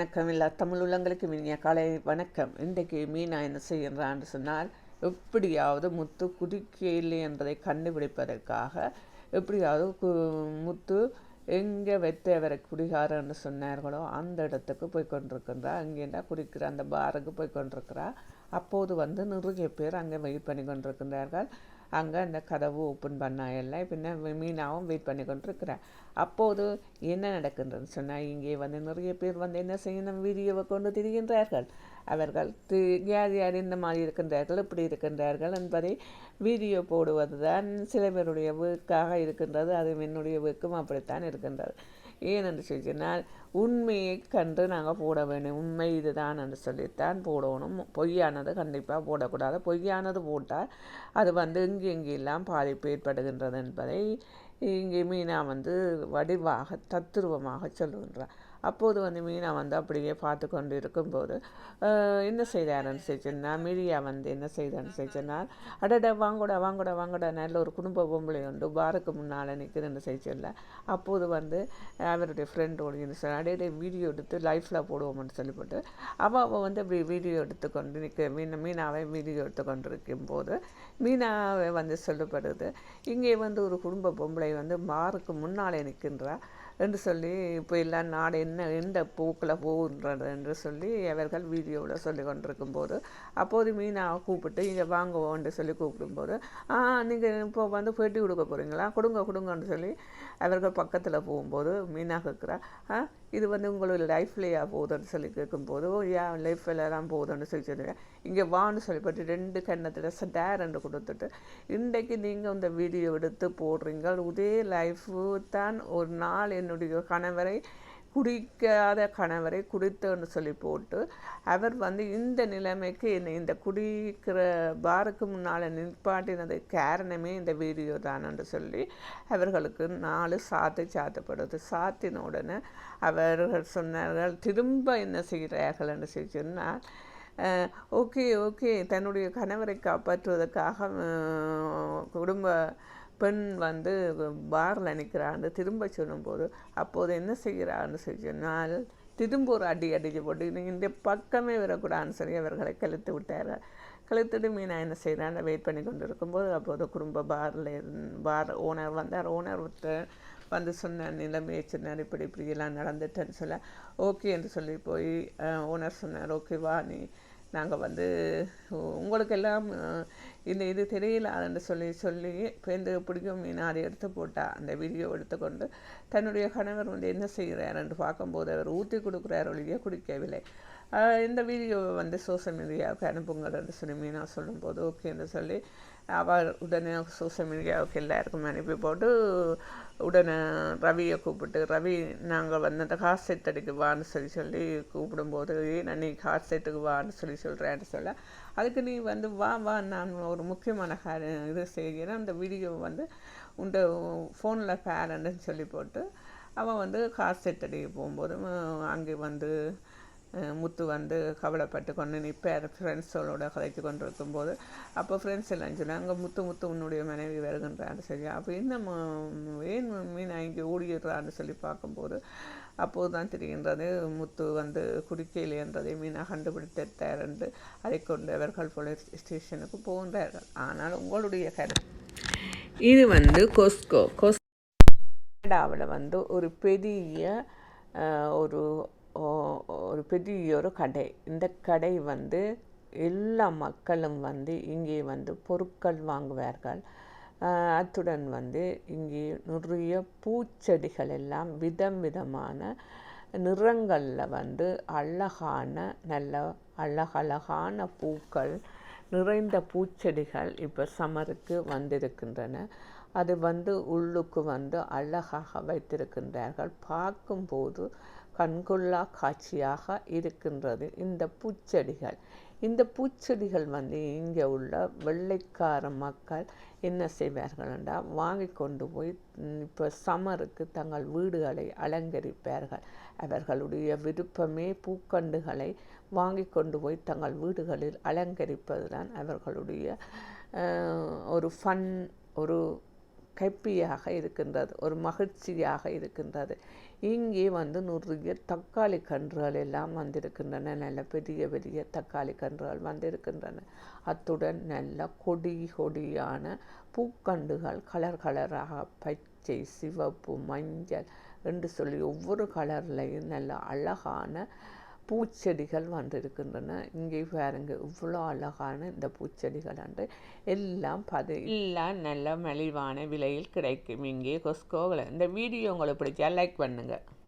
வணக்கம். எல்லா தமிழ் உள்ளங்களுக்கு இனிய காலை வணக்கம். இன்றைக்கு மீனா என்ன செய்கின்றான்னு சொன்னால் எப்படியாவது முத்து குடிக்கவில்லை என்பதை கண்டுபிடிப்பதற்காக எப்படியாவது கு- முத்து எங்கே வைத்து அவரை குடிகாரன்னு சொன்னார்களோ அந்த இடத்துக்கு போய் கொண்டிருக்கின்றா. அங்கேண்டா குடிக்கிற அந்த பாருக்கு போய் கொண்டிருக்கிறா. அப்போது வந்து நிறைய பேர் அங்கே வெயிட் பண்ணி கொண்டிருக்கின்றார்கள். அங்கே அந்த கதவு ஓப்பன் பண்ணால் எல்லாம் பின்ன மீனாவும் வெயிட் பண்ணி கொண்டிருக்கிறேன். அப்போது என்ன நடக்கின்றது சொன்னால் இங்கே வந்து நிறைய பேர் வந்து என்ன செய்யணும் வீடியோவை கொண்டு திரிகின்றார்கள். அவர்கள் தி- யார் யார் இந்த மாதிரி இருக்கின்றார்கள் இப்படி இருக்கின்றார்கள் என்பதை வீடியோ போடுவது தான் சில பேருடைய வீக்காக இருக்கின்றது அது என்னுடைய வீக்கும் அப்படித்தான் இருக்கின்றது. ஏனென்று சொன்னால் உண்மையை கண்டு நாங்கள் போட வேண்டும். உண்மை இதுதான் என்று சொல்லித்தான் போடணும். பொய்யானது கண்டிப்பாக போடக்கூடாது. பொய்யானது போட்டால் அது வந்து இங்கே இங்கெல்லாம் பாதிப்பு ஏற்படுகின்றது என்பதை இங்கே மீனா வந்து வடிவாக தத்துருவமாக சொல்லுகின்றார். அப்போது வந்து மீனா வந்து அப்படியே பார்த்து கொண்டு இருக்கும்போது என்ன செய்தாருன்னு சொன்னால் மீடியா வந்து என்ன செய்தான்னு சொன்னால் அடட வாங்கூட வாங்கூட வாங்கூட நல்ல ஒரு குடும்ப பொம்பளை உண்டு பாருக்கு முன்னால் நிற்குதுன்னு சொல்ல அப்போது வந்து அவருடைய ஃப்ரெண்டோடு என்ன சொன்னால் வீடியோ எடுத்து லைஃப்பில் போடுவோம்னு சொல்லிவிட்டு அவள் அவள் வந்து அப்படி வீடியோ எடுத்துக்கொண்டு நிற்க மீன் மீனாவை வீடியோ எடுத்து கொண்டு இருக்கும்போது மீனாவை வந்து சொல்லப்படுது இங்கே வந்து ஒரு குடும்ப பொம்பளை வந்து மாருக்கு முன்னாலே நிற்கின்றா என்று சொல்லி இப்போ எல்லாம் நாடு என்ன எந்த போக்கில் போகுன்றது என்று சொல்லி அவர்கள் வீடியோவில் சொல்லி கொண்டிருக்கும் போது அப்போது மீனாவை கூப்பிட்டு இங்கே வாங்குவோம்னு சொல்லி கூப்பிடும்போது ஆ நீங்கள் இப்போ வந்து பேட்டி கொடுக்க போகிறீங்களா கொடுங்க கொடுங்கன்னு சொல்லி அவர்கள் பக்கத்தில் போகும்போது மீனா கேட்குறா ஆ இது வந்து உங்களோட லைஃப்லையா போகுதுன்னு சொல்லி கேட்கும்போது என் ஏன் லைஃப்பில் தான் போகுதுன்னு சொல்லி சொல்லுவேன் இங்கே வான்னு சொல்லிப்பட்டு ரெண்டு கண்ணத்தில் சட்டார் என்று கொடுத்துட்டு இன்றைக்கு நீங்கள் இந்த வீடியோ எடுத்து போடுறீங்க. இதே லைஃபு தான் ஒரு நாள் என்னுடைய கணவரை குடிக்காத கணவரை குடித்தோன்னு சொல்லி போட்டு அவர் வந்து இந்த நிலைமைக்கு என்னை இந்த குடிக்கிற பாருக்கு முன்னால் நிற்பாட்டினது காரணமே இந்த வீடியோ தானன்னு சொல்லி அவர்களுக்கு நாலு சாத்து சாத்தப்படுது. சாத்தின உடனே அவர்கள் சொன்னார்கள் திரும்ப என்ன செய்கிறார்கள்? என்று சொல்லி சொன்னால் ஓகே ஓகே தன்னுடைய கணவரை காப்பாற்றுவதற்காக குடும்ப பெண் வந்து பாரில் நிற்கிறான்னு திரும்ப சொல்லும்போது அப்போது என்ன செய்கிறான்னு சொல்லி சொன்னால் திரும்ப ஒரு அடி அடிச்சு போட்டு இந்த பக்கமே வரக்கூடாதுன்னு சொல்லி அவர்களை கழுத்து விட்டார்கள் கழுத்துட்டு மீனா என்ன செய்கிறான்னு வெயிட் பண்ணி கொண்டு இருக்கும்போது அப்போது குடும்ப பாரில் பார் ஓனர் வந்தார். ஓனர் வந்து சொன்னார் நிலைமையை சொன்னார் இப்படி இப்படியெல்லாம் நடந்துட்டேன்னு சொல்ல. ஓகே என்று சொல்லி போய் ஓனர் சொன்னார் ஓகே வா நீ நாங்கள் வந்து உங்களுக்கெல்லாம் இந்த இது தெரியலாதுன்னு சொல்லி சொல்லி பேருந்து பிடிக்கும் மீன் அதை எடுத்து போட்டால் அந்த வீடியோ எடுத்துக்கொண்டு தன்னுடைய கணவர் வந்து என்ன செய்கிறாருன்னு பார்க்கும்போது அவர் ஊற்றி கொடுக்குறார் ஒழிய குடிக்கவில்லை. இந்த வீடியோவை வந்து சோஷியல் மீடியாவுக்கு அனுப்புங்கள் என்று சொல்லி மீனா சொல்லும்போது ஓகேன்னு சொல்லி அவர் உடனே சோஷியல் மீடியாவுக்கு எல்லாருக்கும் அனுப்பி போட்டு உடனே ரவியை கூப்பிட்டு ரவி நாங்கள் வந்து அந்த காசு செட்டடிக்கு வான்னு சொல்லி சொல்லி கூப்பிடும்போது ஏன் நீ காசு செட்டுக்கு வான்னு சொல்லி சொல்கிறேன்னு சொல்ல அதுக்கு நீ வந்து வா வா நான் ஒரு முக்கியமான காரியம் இது செய்கிறேன். அந்த வீடியோ வந்து உண்ட ஃபோனில் பேரன்னு சொல்லி போட்டு அவன் வந்து காசு செட்டடிக்கு போகும்போது அங்கே வந்து முத்து வந்து கவலைப்பட்டு கொண்டு நிற்பார் ஃப்ரெண்ட்ஸோட கலைத்து கொண்டு இருக்கும்போது அப்போ ஃப்ரெண்ட்ஸ் எல்லாம் சொன்னாங்க முத்து முத்து உன்னுடைய மனைவி வருகின்றான்னு சொல்லி. அப்போ என்ன ம- ஏன் மீன் இங்கே ஓடிடுறான்னு சொல்லி பார்க்கும்போது அப்போது தான் தெரிகின்றது முத்து வந்து குடிக்கையில் என்றதை மீனாக கண்டுபிடித்தார் என்று அதை கொண்டு அவர்கள் போலீஸ் ஸ்டேஷனுக்கு போகின்றார்கள். ஆனால் உங்களுடைய கருத்து? இது வந்து கொஸ்கோ கொஸ் கனடாவில் வந்து ஒரு பெரிய ஒரு ஒரு பெரிய ஒரு கடை. இந்த கடை வந்து எல்லா மக்களும் வந்து இங்கே வந்து பொருட்கள் வாங்குவார்கள். அத்துடன் வந்து இங்கே நிறைய பூச்செடிகள் எல்லாம் விதம் விதமான நிறங்களில் வந்து அழகான நல்ல அழகழகான பூக்கள் நிறைந்த பூச்செடிகள் இப்போ சம்மருக்கு வந்திருக்கின்றன. அது வந்து உள்ளுக்கு வந்து அழகாக வைத்திருக்கின்றார்கள். பார்க்கும்போது கண்கொள்ளா காட்சியாக இருக்கின்றது. இந்த பூச்செடிகள். இந்த பூச்செடிகள் வந்து இங்கே உள்ள வெள்ளைக்கார மக்கள் என்ன செய்வார்கள் என்றால் வாங்கி கொண்டு போய் இப்போ சமருக்கு தங்கள் வீடுகளை அலங்கரிப்பார்கள். அவர்களுடைய விருப்பமே பூக்கண்டுகளை வாங்கி கொண்டு போய் தங்கள் வீடுகளில் அலங்கரிப்பதுதான் அவர்களுடைய ஒரு ஃபன் ஒரு ஹெப்பியாக இருக்கின்றது ஒரு மகிழ்ச்சியாக இருக்கின்றது. இங்கே வந்து நிறைய தக்காளி கன்றுகள் எல்லாம் வந்திருக்கின்றன நல்ல பெரிய பெரிய தக்காளி கன்றுகள் வந்திருக்கின்றன. அத்துடன் நல்ல கொடி கொடியான பூக்கண்டுகள் கலர் கலராக பச்சை சிவப்பு மஞ்சள் என்று சொல்லி ஒவ்வொரு கலர்லையும் நல்ல அழகான பூச்செடிகள் வந்திருக்கின்றன. இங்கே பாருங்க இவ்வளோ அழகான இந்த பூச்செடிகள் அன்று எல்லாம் பது எல்லாம் நல்ல மலிவான விலையில் கிடைக்கும். இங்கே கொஸ்கோவில் இந்த வீடியோ உங்களுக்கு பிடிச்சா லைக் பண்ணுங்கள்